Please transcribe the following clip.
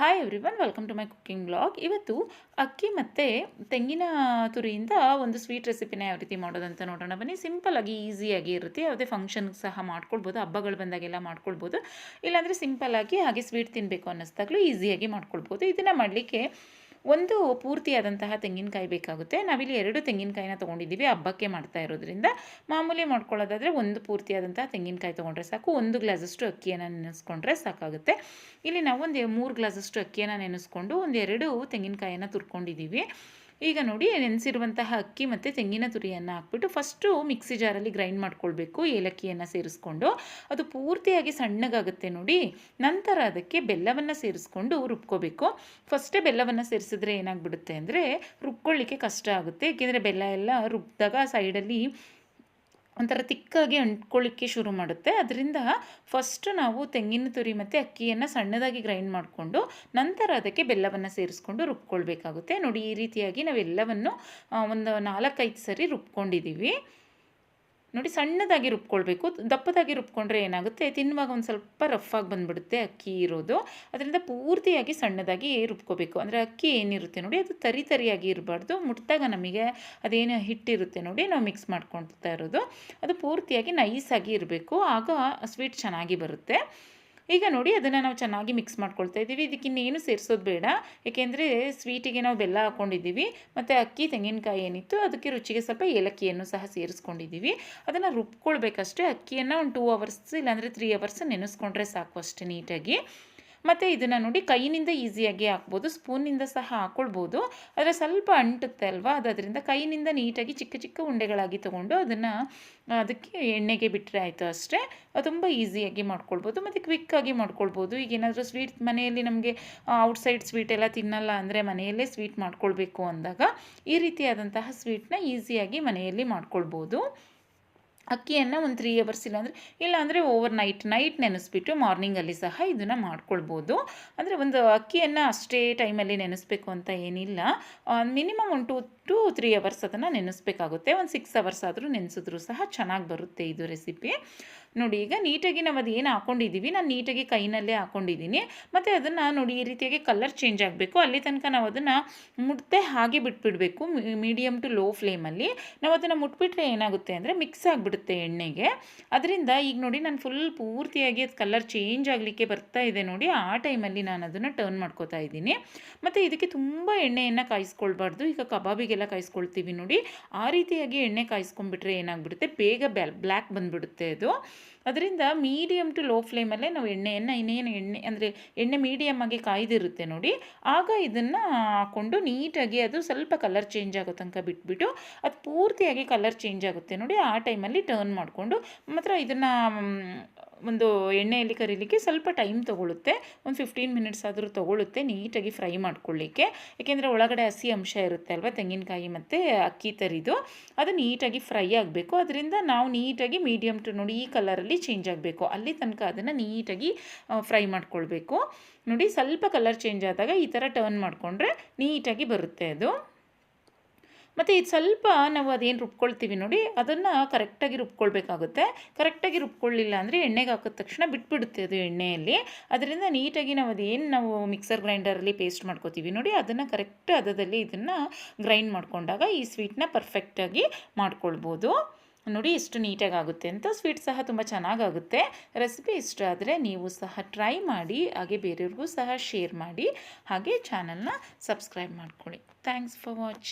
Hi everyone welcome to my cooking blog ಇವತ್ತು ಅಕ್ಕಿ ಮತ್ತು ತೆಂಗಿನ ತುರಿಯಿಂದ ಒಂದು ಸ್ವೀಟ್ ರೆಸಿಪಿನ ಯಾವ ರೀತಿ ಮಾಡೋದಂತ ನೋಡೋಣ. ಬನ್ನಿ ಸಿಂಪಲ್ಲಾಗಿ ಈಸಿಯಾಗಿ ಇರುತ್ತೆ. ಯಾವುದೇ ಫಂಕ್ಷನ್ಗೆ ಸಹ ಮಾಡ್ಕೊಳ್ಬೋದು, ಹಬ್ಬಗಳು ಬಂದಾಗೆಲ್ಲ ಮಾಡ್ಕೊಳ್ಬೋದು. ಇಲ್ಲಾಂದರೆ ಸಿಂಪಲ್ಲಾಗಿ ಹಾಗೆ ಸ್ವೀಟ್ ತಿನ್ನಬೇಕು ಅನ್ನಿಸ್ದಾಗಲೂ ಈಸಿಯಾಗಿ ಮಾಡ್ಕೊಳ್ಬೋದು. ಇದನ್ನು ಮಾಡಲಿಕ್ಕೆ ಒಂದು ಪೂರ್ತಿಯಾದಂತಹ ತೆಂಗಿನಕಾಯಿ ಬೇಕಾಗುತ್ತೆ. ನಾವಿಲ್ಲಿ ಎರಡು ತೆಂಗಿನಕಾಯಿನ ತೊಗೊಂಡಿದ್ದೀವಿ. ಹಬ್ಬಕ್ಕೆ ಮಾಡ್ತಾ ಇರೋದ್ರಿಂದ ಮಾಮೂಲಿ ಮಾಡ್ಕೊಳ್ಳೋದಾದರೆ ಒಂದು ಪೂರ್ತಿಯಾದಂತಹ ತೆಂಗಿನಕಾಯಿ ತೊಗೊಂಡ್ರೆ ಸಾಕು. ಒಂದು ಗ್ಲಾಸಷ್ಟು ಅಕ್ಕಿಯನ್ನು ನೆನೆಸ್ಕೊಂಡ್ರೆ ಸಾಕಾಗುತ್ತೆ. ಇಲ್ಲಿ ನಾವು ಒಂದು ಮೂರು ಗ್ಲಾಸಷ್ಟು ಅಕ್ಕಿಯನ್ನು ನೆನೆಸ್ಕೊಂಡು ಒಂದೆರಡು ತೆಂಗಿನಕಾಯಿಯನ್ನು ತುರ್ಕೊಂಡಿದ್ದೀವಿ. ಈಗ ನೋಡಿ ನೆನೆಸಿರುವಂತಹ ಅಕ್ಕಿ ಮತ್ತು ತೆಂಗಿನ ತುರಿಯನ್ನು ಹಾಕ್ಬಿಟ್ಟು ಫಸ್ಟು ಮಿಕ್ಸಿ ಜಾರಲ್ಲಿ ಗ್ರೈಂಡ್ ಮಾಡ್ಕೊಳ್ಬೇಕು, ಏಲಕ್ಕಿಯನ್ನು ಸೇರಿಸ್ಕೊಂಡು. ಅದು ಪೂರ್ತಿಯಾಗಿ ಸಣ್ಣಗಾಗುತ್ತೆ ನೋಡಿ. ನಂತರ ಅದಕ್ಕೆ ಬೆಲ್ಲವನ್ನು ಸೇರಿಸ್ಕೊಂಡು ರುಬ್ಕೋಬೇಕು. ಫಸ್ಟೇ ಬೆಲ್ಲವನ್ನು ಸೇರಿಸಿದ್ರೆ ಏನಾಗ್ಬಿಡುತ್ತೆ ಅಂದರೆ ರುಬ್ಕೊಳ್ಳಿಕ್ಕೆ ಕಷ್ಟ ಆಗುತ್ತೆ. ಏಕೆಂದರೆ ಬೆಲ್ಲ ಎಲ್ಲ ರುಬ್ಬಿದಾಗ ಸೈಡಲ್ಲಿ ಒಂಥರ ತಿಕ್ಕಾಗಿ ಅಂಟ್ಕೊಳ್ಳಿಕ್ಕೆ ಶುರು ಮಾಡುತ್ತೆ. ಅದರಿಂದ ಫಸ್ಟ್ ನಾವು ತೆಂಗಿನ ತುರಿ ಮತ್ತು ಅಕ್ಕಿಯನ್ನು ಸಣ್ಣದಾಗಿ ಗ್ರೈಂಡ್ ಮಾಡಿಕೊಂಡು ನಂತರ ಅದಕ್ಕೆ ಬೆಲ್ಲವನ್ನು ಸೇರಿಸ್ಕೊಂಡು ರುಬ್ಕೊಳ್ಬೇಕಾಗುತ್ತೆ. ನೋಡಿ ಈ ರೀತಿಯಾಗಿ ನಾವೆಲ್ಲವನ್ನು ಒಂದು ನಾಲ್ಕೈದು ಸರಿ ರುಬ್ಕೊಂಡಿದ್ದೀವಿ. ನೋಡಿ ಸಣ್ಣದಾಗಿ ರುಬ್ಕೊಳ್ಬೇಕು. ದಪ್ಪದಾಗಿ ರುಬ್ಕೊಂಡ್ರೆ ಏನಾಗುತ್ತೆ? ತಿನ್ನುವಾಗ ಒಂದು ಸ್ವಲ್ಪ ರಫ್ ಆಗಿ ಬಂದುಬಿಡುತ್ತೆ ಅಕ್ಕಿ ಇರೋದು. ಅದರಿಂದ ಪೂರ್ತಿಯಾಗಿ ಸಣ್ಣದಾಗಿ ರುಬ್ಕೋಬೇಕು. ಅಂದರೆ ಅಕ್ಕಿ ಏನಿರುತ್ತೆ ನೋಡಿ, ಅದು ತರಿ ತರಿಯಾಗಿ ಇರಬಾರ್ದು. ಮುಟ್ಟಿದಾಗ ನಮಗೆ ಅದೇನು ಹಿಟ್ಟಿರುತ್ತೆ ನೋಡಿ, ನಾವು ಮಿಕ್ಸ್ ಮಾಡ್ಕೊಳ್ತಾ ಇರೋದು. ಅದು ಪೂರ್ತಿಯಾಗಿ ನೈಸಾಗಿ ಇರಬೇಕು. ಆಗ ಸ್ವೀಟ್ ಚೆನ್ನಾಗಿ ಬರುತ್ತೆ. ಈಗ ನೋಡಿ ಅದನ್ನು ನಾವು ಚೆನ್ನಾಗಿ ಮಿಕ್ಸ್ ಮಾಡ್ಕೊಳ್ತಾ ಇದ್ದೀವಿ. ಇದಕ್ಕೆ ಇನ್ನೇನು ಸೇರಿಸೋದು ಬೇಡ. ಏಕೆಂದರೆ ಸ್ವೀಟಿಗೆ ನಾವು ಬೆಲ್ಲ ಹಾಕ್ಕೊಂಡಿದ್ದೀವಿ ಮತ್ತು ಅಕ್ಕಿ, ತೆಂಗಿನಕಾಯಿ ಏನಿತ್ತು ಅದಕ್ಕೆ ರುಚಿಗೆ ಸ್ವಲ್ಪ ಏಲಕ್ಕಿಯನ್ನು ಸಹ ಸೇರಿಸ್ಕೊಂಡಿದ್ದೀವಿ. ಅದನ್ನು ರುಬ್ಕೊಳ್ಬೇಕಷ್ಟೇ. ಅಕ್ಕಿಯನ್ನು ಒಂದು ಟೂ ಅವರ್ಸ್ ಇಲ್ಲಾಂದರೆ ತ್ರೀ ಅವರ್ಸ್ ನೆನೆಸ್ಕೊಂಡ್ರೆ ಸಾಕು ಅಷ್ಟೇ ನೀಟಾಗಿ. ಮತ್ತು ಇದನ್ನು ನೋಡಿ ಕೈಯಿಂದ ಈಸಿಯಾಗಿ ಹಾಕ್ಬೋದು, ಸ್ಪೂನಿಂದ ಸಹ ಹಾಕ್ಕೊಳ್ಬೋದು ಆದರೆ ಸ್ವಲ್ಪ ಅಂಟುತ್ತೆ ಅಲ್ವಾ? ಅದು ಅದರಿಂದ ಕೈಯಿಂದ ನೀಟಾಗಿ ಚಿಕ್ಕ ಚಿಕ್ಕ ಉಂಡೆಗಳಾಗಿ ತೊಗೊಂಡು ಅದನ್ನು, ಅದಕ್ಕೆ ಎಣ್ಣೆಗೆ ಬಿಟ್ಟರೆ ಆಯಿತು ಅಷ್ಟೇ. ತುಂಬ ಈಸಿಯಾಗಿ ಮಾಡ್ಕೊಳ್ಬೋದು, ಮತ್ತು ಕ್ವಿಕ್ಕಾಗಿ ಮಾಡ್ಕೊಳ್ಬೋದು. ಈಗ ಏನಾದರೂ ಸ್ವೀಟ್ ಮನೆಯಲ್ಲಿ ನಮಗೆ ಔಟ್ಸೈಡ್ ಸ್ವೀಟ್ ಎಲ್ಲ ತಿನ್ನಲ್ಲ ಅಂದರೆ ಮನೆಯಲ್ಲೇ ಸ್ವೀಟ್ ಮಾಡ್ಕೊಳ್ಬೇಕು ಅಂದಾಗ ಈ ರೀತಿಯಾದಂತಹ ಸ್ವೀಟ್ನ ಈಸಿಯಾಗಿ ಮನೆಯಲ್ಲಿ ಮಾಡ್ಕೊಳ್ಬೋದು. ಅಕ್ಕಿಯನ್ನು ಒಂದು ತ್ರೀ ಅವರ್ಸ್ ಇಲ್ಲಾಂದರೆ ಇಲ್ಲಾಂದರೆ ಓವರ್ ನೈಟ್ ನೈಟ್ ನೆನೆಸ್ಬಿಟ್ಟು ಮಾರ್ನಿಂಗಲ್ಲಿ ಸಹ ಇದನ್ನು ಮಾಡ್ಕೊಳ್ಬೋದು. ಅಂದರೆ ಒಂದು ಅಕ್ಕಿಯನ್ನು ಅಷ್ಟೇ ಟೈಮಲ್ಲಿ ನೆನೆಸ್ಬೇಕು ಅಂತ ಏನಿಲ್ಲ. ಮಿನಿಮಮ್ ಒಂದು ಟು ಟು, ತ್ರೀ ಅವರ್ಸ್ ಅದನ್ನು ನೆನೆಸ್ಬೇಕಾಗುತ್ತೆ. ಒಂದು ಸಿಕ್ಸ್ ಅವರ್ಸ್ ಆದರೂ ನೆನೆಸಿದ್ರು ಸಹ ಚೆನ್ನಾಗಿ ಬರುತ್ತೆ ಇದು ರೆಸಿಪಿ ನೋಡಿ, ಈಗ ನೀಟಾಗಿ ನಾವು ಅದು ಏನು ಹಾಕ್ಕೊಂಡಿದ್ದೀವಿ ನಾನು ನೀಟಾಗಿ ಕೈನಲ್ಲೇ ಹಾಕೊಂಡಿದ್ದೀನಿ ಮತ್ತು ಅದನ್ನು ನೋಡಿ, ಈ ರೀತಿಯಾಗಿ ಕಲರ್ ಚೇಂಜ್ ಆಗಬೇಕು. ಅಲ್ಲಿ ತನಕ ನಾವು ಅದನ್ನು ಮುಟ್ತೆ ಹಾಗೆ ಬಿಟ್ಬಿಡಬೇಕು. ಮೀಡಿಯಮ್ ಟು ಲೋ ಫ್ಲೇಮಲ್ಲಿ ನಾವು ಅದನ್ನು ಮುಟ್ಬಿಟ್ರೆ ಏನಾಗುತ್ತೆ ಅಂದರೆ ಮಿಕ್ಸ್ ಆಗಿಬಿಡುತ್ತೆ ಎಣ್ಣೆಗೆ. ಅದರಿಂದ ಈಗ ನೋಡಿ, ನಾನು ಫುಲ್ ಪೂರ್ತಿಯಾಗಿ ಅದು ಕಲರ್ ಚೇಂಜ್ ಆಗಲಿಕ್ಕೆ ಬರ್ತಾ ಇದೆ ನೋಡಿ. ಆ ಟೈಮಲ್ಲಿ ನಾನು ಅದನ್ನು ಟರ್ನ್ ಮಾಡ್ಕೋತಾ ಇದ್ದೀನಿ. ಮತ್ತು ಇದಕ್ಕೆ ತುಂಬ ಎಣ್ಣೆಯನ್ನು ಕಾಯಿಸ್ಕೊಳ್ಬಾರ್ದು. ಈಗ ಕಬಾಬಿಗೆಲ್ಲ ಕಾಯಿಸ್ಕೊಳ್ತೀವಿ ನೋಡಿ. ಆ ರೀತಿಯಾಗಿ ಎಣ್ಣೆ ಕಾಯಿಸ್ಕೊಂಡ್ಬಿಟ್ರೆ ಏನಾಗ್ಬಿಡುತ್ತೆ? ಬೇಗ ಬ್ಯಾಲ್ ಬ್ಲ್ಯಾಕ್ ಬಂದುಬಿಡುತ್ತೆ ಅದು. ಅದರಿಂದ ಮೀಡಿಯಮ್ ಟು ಲೋ ಫ್ಲೇಮಲ್ಲೇ ನಾವು ಎಣ್ಣೆಯನ್ನು, ಇನ್ನೇನು ಎಣ್ಣೆ ಅಂದರೆ ಎಣ್ಣೆ ಮೀಡಿಯಮ್ ಆಗಿ ಕಾಯ್ದಿರುತ್ತೆ ನೋಡಿ. ಆಗ ಇದನ್ನು ಹಾಕ್ಕೊಂಡು ನೀಟಾಗಿ ಅದು ಸ್ವಲ್ಪ ಕಲರ್ ಚೇಂಜ್ ಆಗೋ ತನಕ ಬಿಟ್ಬಿಟ್ಟು ಅದು ಪೂರ್ತಿಯಾಗಿ ಕಲರ್ ಚೇಂಜ್ ಆಗುತ್ತೆ ನೋಡಿ. ಆ ಟೈಮಲ್ಲಿ ಟರ್ನ್ ಮಾಡಿಕೊಂಡು ಮಾತ್ರ ಇದನ್ನು ಒಂದು ಎಣ್ಣೆಯಲ್ಲಿ ಕರೀಲಿಕ್ಕೆ ಸ್ವಲ್ಪ ಟೈಮ್ ತೊಗೊಳುತ್ತೆ. ಒಂದು ಫಿಫ್ಟೀನ್ ಮಿನಿಟ್ಸ್ ಆದರೂ ತೊಗೊಳುತ್ತೆ ನೀಟಾಗಿ ಫ್ರೈ ಮಾಡ್ಕೊಳ್ಳಿಕ್ಕೆ. ಏಕೆಂದರೆ ಒಳಗಡೆ ಹಸಿ ಅಂಶ ಇರುತ್ತೆ ಅಲ್ವಾ, ತೆಂಗಿನಕಾಯಿ ಮತ್ತು ಅಕ್ಕಿ ತರಿದು. ಅದು ನೀಟಾಗಿ ಫ್ರೈ ಆಗಬೇಕು. ಅದರಿಂದ ನಾವು ನೀಟಾಗಿ ಮೀಡಿಯಮ್ ಟು ನೋಡಿ ಈ ಕಲರಲ್ಲಿ ಚೇಂಜ್ ಆಗಬೇಕು. ಅಲ್ಲಿ ತನಕ ಅದನ್ನು ನೀಟಾಗಿ ಫ್ರೈ ಮಾಡ್ಕೊಳ್ಬೇಕು. ನೋಡಿ, ಸ್ವಲ್ಪ ಕಲರ್ ಚೇಂಜ್ ಆದಾಗ ಈ ಥರ ಟರ್ನ್ ಮಾಡಿಕೊಂಡ್ರೆ ನೀಟಾಗಿ ಬರುತ್ತೆ ಅದು. ಮತ್ತು ಇದು ಸ್ವಲ್ಪ ನಾವು ಅದೇನು ರುಬ್ಕೊಳ್ತೀವಿ ನೋಡಿ, ಅದನ್ನು ಕರೆಕ್ಟಾಗಿ ರುಬ್ಕೊಳ್ಬೇಕಾಗುತ್ತೆ. ಕರೆಕ್ಟಾಗಿ ರುಬ್ಕೊಳ್ಳಿಲ್ಲ ಅಂದರೆ ಎಣ್ಣೆಗೆ ಹಾಕಿದ ತಕ್ಷಣ ಬಿಟ್ಬಿಡುತ್ತೆ ಅದು ಎಣ್ಣೆಯಲ್ಲಿ. ಅದರಿಂದ ನೀಟಾಗಿ ನಾವು ಅದೇನು ನಾವು ಮಿಕ್ಸರ್ ಗ್ರೈಂಡರಲ್ಲಿ ಪೇಸ್ಟ್ ಮಾಡ್ಕೋತೀವಿ ನೋಡಿ, ಅದನ್ನು ಕರೆಕ್ಟ್ ಅದದಲ್ಲಿ ಇದನ್ನು ಗ್ರೈಂಡ್ ಮಾಡಿಕೊಂಡಾಗ ಈ ಸ್ವೀಟ್ನ ಪರ್ಫೆಕ್ಟಾಗಿ ಮಾಡ್ಕೊಳ್ಬೋದು. ನೋಡಿ ಇಷ್ಟು ನೀಟಾಗಿ ಆಗುತ್ತೆ ಅಂತ ಸ್ವೀಟ್ ಸಹ ತುಂಬ ಚೆನ್ನಾಗಾಗುತ್ತೆ. ರೆಸಿಪಿ ಇಷ್ಟ ಆದರೆ ನೀವು ಸಹ ಟ್ರೈ ಮಾಡಿ, ಹಾಗೆ ಬೇರೆಯವ್ರಿಗೂ ಸಹ ಶೇರ್ ಮಾಡಿ, ಹಾಗೆ ಚಾನಲ್ನ ಸಬ್ಸ್ಕ್ರೈಬ್ ಮಾಡ್ಕೊಳ್ಳಿ. Thanks for watching.